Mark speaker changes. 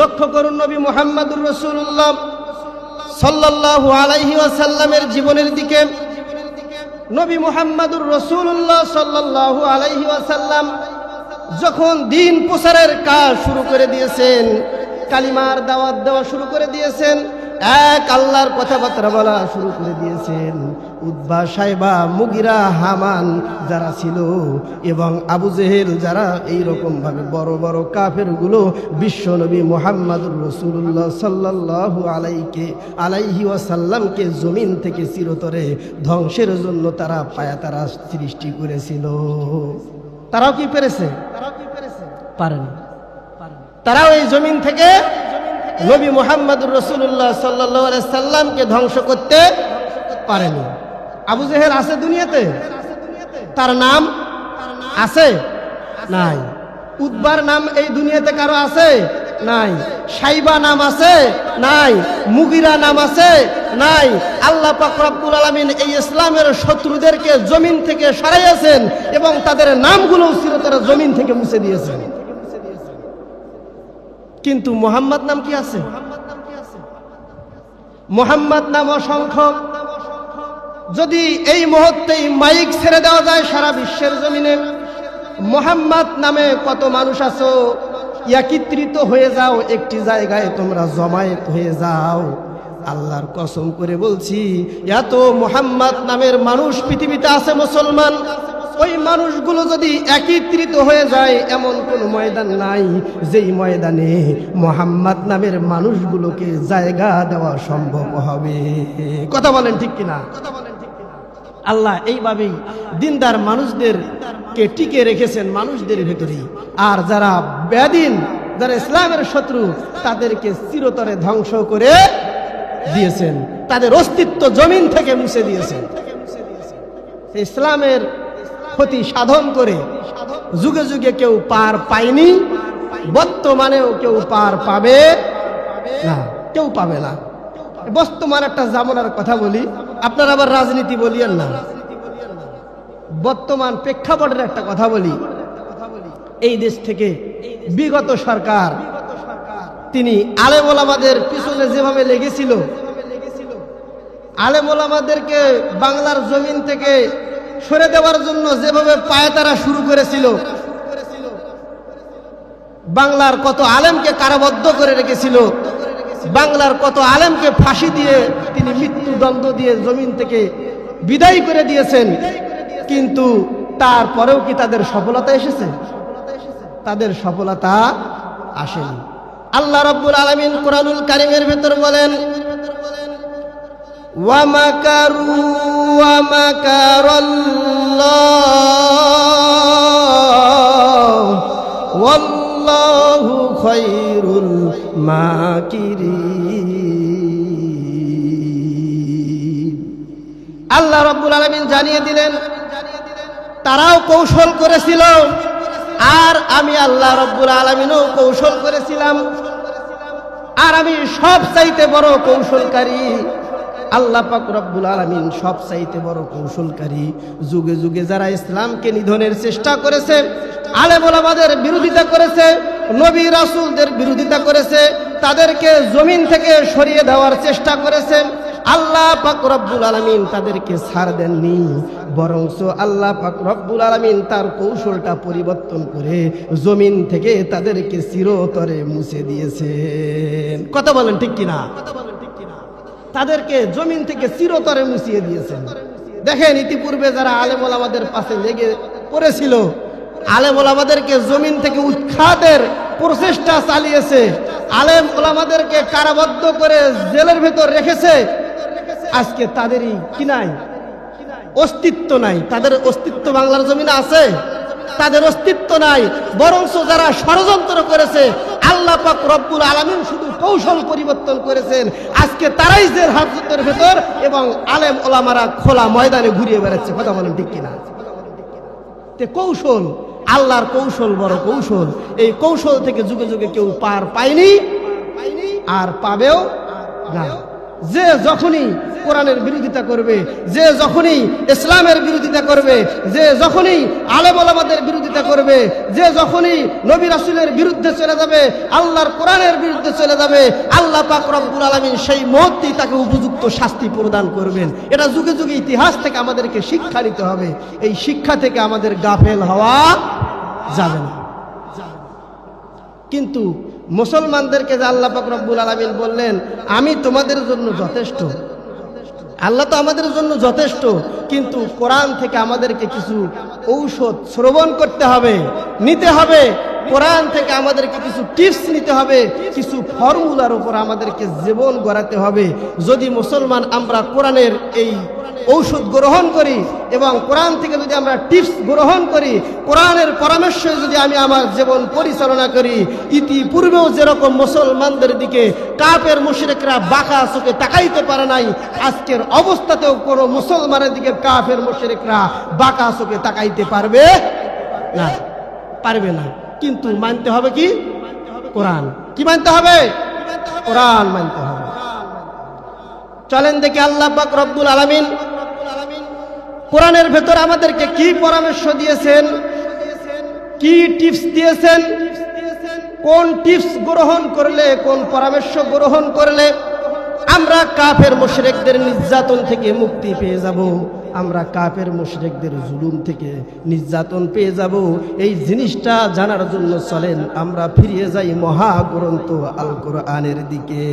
Speaker 1: লক্ষ্য করুন নবী মোহাম্মদুর রসুল্লাহ সাল্লাল্লাহু আলাইহি ওয়াসাল্লামের জীবনের দিকে। নবী মোহাম্মদুর রসুল্লাহ সাল্লাল্লাহু আলাইহি ওয়াসাল্লাম যখন দিন প্রচারের কাজ শুরু করে দিয়েছেন, কালিমার দাওয়াত দেওয়া শুরু করে দিয়েছেন, এক আল্লাহর কথাবার্তা বলা শুরু করে দিয়েছেন উদ্বা সাহেবা মুগিরা হামান যারা ছিল এবং আবু জেহেল যারা এই রকম ভাবে বড় বড় কাফেরগুলো বিশ্ব নবী মোহাম্মদুর রসুল্লাহ সাল্লাহ আলাইকে, আলাইহি ওয়াসাল্লামকে জমিন থেকে চিরতরে ধ্বংসের জন্য তারা পায়া তারা সৃষ্টি করেছিল। তারাও কি পেরেছে? পারেনি। তারাও এই জমিন থেকে নবী মোহাম্মদুর রসুল্লাহ সাল্লাহ সাল্লামকে ধ্বংস করতে পারেনি। আবু জেহেল আছে দুনিয়াতে? তার নাম আছে? নাই। উদ্বার নাম এই দুনিয়াতে কারও আছে? নাই। সাইবা নাম আছে? নাই। মুগিরা নাম আছে? নাই। আল্লাহ পাক রব্বুল আলামিন এই ইসলামের শত্রুদেরকে জমিন থেকে সরাইয়াছেন এবং তাদের নামগুলো চিরতরে জমিন থেকে মুছে দিয়েছেন। কিন্তু মোহাম্মদ নাম কি আছে? মোহাম্মদ নাম অসংখ্য। যদি এই মুহূর্তেই মাইক ছেড়ে দেওয়া যায় সারা বিশ্বের জমিনে, মোহাম্মদ নামে কত মানুষ আছো, একত্রিত হয়ে যাও, একটি জায়গায় তোমরা জমায়েত হয়ে যাও। আল্লাহর কসম করে বলছি, এত মোহাম্মদ নামের মানুষ পৃথিবীতে আছে মুসলমান। ওই মানুষগুলো যদি একত্রিত হয়ে যায়, এমন কোন ময়দান নাই যেই ময়দানে মোহাম্মদ নামের মানুষগুলোকে জায়গা দেওয়া সম্ভব হবে। কথা বলেন ঠিক কিনা? আল্লাহ এইভাবেই দিনদার মানুষদের কে টিকে রেখেছেন মানুষদের ভেতরেই। আর যারা বেদিন, যারা ইসলামের শত্রু, তাদেরকে চিরতরে ধ্বংস করে দিয়েছেন। তাদের অস্তিত্ব জমিন থেকে মুছে দিয়েছেন। ইসলামের ক্ষতি সাধন করে যুগে যুগে কেউ পার পায়নি, বর্তমানেও কেউ পার পাবে না, কেউ পাবে না। বর্তমান একটা জামানার কথা বলি। আপনার আবার রাজনীতি বলিয়েন না। বর্তমান প্রেক্ষাপটের একটা কথা বলি। এই দেশ থেকে বিগত সরকার, তিনি আলেমোলামাদের পিছনে যেভাবে লেগেছিল আলেমোলামাদেরকে বাংলার জমিন থেকে সরে দেওয়ার জন্য যেভাবে পায়তারা শুরু করেছিল, বাংলার কত আলেমকে কারাবদ্ধ করে রেখেছিল বাংলার কত আলেমকে ফাঁসি দিয়ে তিনি মৃত্যুদণ্ড দিয়ে জমিন থেকে বিদায় করে দিয়েছেন। কিন্তু তারপরেও কি তাদের সফলতা এসেছে? তাদের সফলতা আসেনি। আল্লাহ রব্বুল আলমিন কোরআনুল কারিমের ভেতর বলেন ওয়ামাকারু ওয়াল্লাহু খায়রুল মাকিরিন আল্লাহ রব্বুল আলমিন জানিয়ে দিলেন, তারাও কৌশল করেছিল, আর আমি আল্লাহ রব্বুল আলমিনও কৌশল করেছিলাম। আর আমি সব চাইতে বড় কৌশলকারী, আল্লাহ পাক রব্বুল আলমিন সব চাইতে বড় কৌশলকারী। যুগে যুগে যারা ইসলামকে নিধনের চেষ্টা করেছে, আলেমুল আমাদের বিরোধিতা করেছে নবী রাসুলদের বিরোধিতা করেছে, তাদেরকে জমিন থেকে সরিয়ে দেওয়ার চেষ্টা করেছে। আল্লাহ পাক রব্বুল আলমিন তাদেরকে ছাড় দেননি বরংস আল্লাহ পাক রব্বুল আলমিন তার কৌশলটা পরিবর্তন করে জমিন থেকে তাদেরকে চিরতরে মুছে দিয়েছেন কথা বলেন ঠিক কিনা? তাদেরকে জমিন থেকে চিরতরে মুছিয়ে দিয়েছেন দেখেন, ইতিপূর্বে যারা আলেমল আমাদের পাশে লেগে পড়েছিল আলেমল ওলামাদেরকে জমিন থেকে উৎখাতের প্রচেষ্টা চালিয়েছে। আলেম ওলামাদেরকে কারাবদ্ধ করে জেলের ভেতর রেখেছে। আজকে তাদেরই কি নাই? অস্তিত্ব নাই। তাদের অস্তিত্ব বাংলার জমিনে আছে। তাদের অস্তিত্ব নাই। বরঞ্চ যারা ষড়যন্ত্র করেছে, আল্লাহ পাক রব্বুল আলমিন শুধু কৌশল পরিবর্তন করেছেন। আজকে তারাই জেল হাজতের ভেতর এবং আলেম ওলামারা খোলা ময়দানে ঘুরিয়ে বেড়াচ্ছে। কথা বলেন ঠিক কিনা? তে কৌশল আল্লাহর কৌশল বড় কৌশল। এই কৌশল থেকে যুগে যুগে কেউ পার পায়নি, আর পাবেও না। যে যখনই কোরআনের বিরোধিতা করবে, যে যখনই ইসলামের বিরোধিতা করবে, যে যখনই আলেম ওলামাদের বিরোধিতা করবে, যে যখনই নবী রাসূলের বিরুদ্ধে চলে যাবে, আল্লাহর কোরআনের বিরুদ্ধে চলে যাবে, আল্লাহ পাক আলামিন সেই মুহূর্তেই তাকে উপযুক্ত শাস্তি প্রদান করবেন। এটা যুগে যুগে ইতিহাস থেকে আমাদেরকে শিক্ষা নিতে হবে। এই শিক্ষা থেকে আমাদের গাফেল হওয়া যাবে না। কিন্তু মুসলমানদেরকে যে আল্লাহ রব্বুল আলামিন বললেন, আমি তোমাদের জন্য যথেষ্ট। আল্লাহ তো আমাদের জন্য যথেষ্ট, কিন্তু কোরআন থেকে আমাদেরকে কিছু ঔষধ শ্রবণ করতে হবে, নিতে হবে। কোরআন থেকে আমাদেরকে কিছু টিপস নিতে হবে, কিছু ফর্মুলার উপর আমাদেরকে জীবন গড়াতে হবে। যদি মুসলমান আমরা কোরআনের এই ঔষধ গ্রহণ করি এবং কোরআন থেকে যদি আমরা টিপস গ্রহণ করি, কোরআনের পরামর্শ যদি আমি আমার জীবন পরিচালনা করি, ইতিপূর্বেও যেরকম মুসলমানদের দিকে কাপের মুশরিকরা বাঁকা চোখে তাকাইতে পারে নাই, আজকের অবস্থাতেও কোনো মুসলমানের দিকে কাফের মুশরিকরা বাঁকা চোখে তাকাইতে পারবে না? পারবে না। কিন্তু মানতে হবে কি? কোরআন। কি মানতে হবে? কোরআন মানতে হবে। চলেন দেখি আল্লাহ পাক রব্বুল আলামিন কোরআনের ভেতর আমাদেরকে কি পরামর্শ দিয়েছেন? কি টিপস দিয়েছেন? কোন টিপস গ্রহণ করলে, কোন পরামর্শ গ্রহণ করলে আমরা কাফের মুশরিকদের নির্যাতন থেকে মুক্তি পেয়ে যাব? আমরা কাপের মুশরেকদের জুলুম থেকে নির্যাতন পেয়ে যাব। এই জিনিসটা জানার জন্য চলেন, আমরা ফিরিয়ে যাই মহাগ্রন্থ আল কোরআনের দিকে।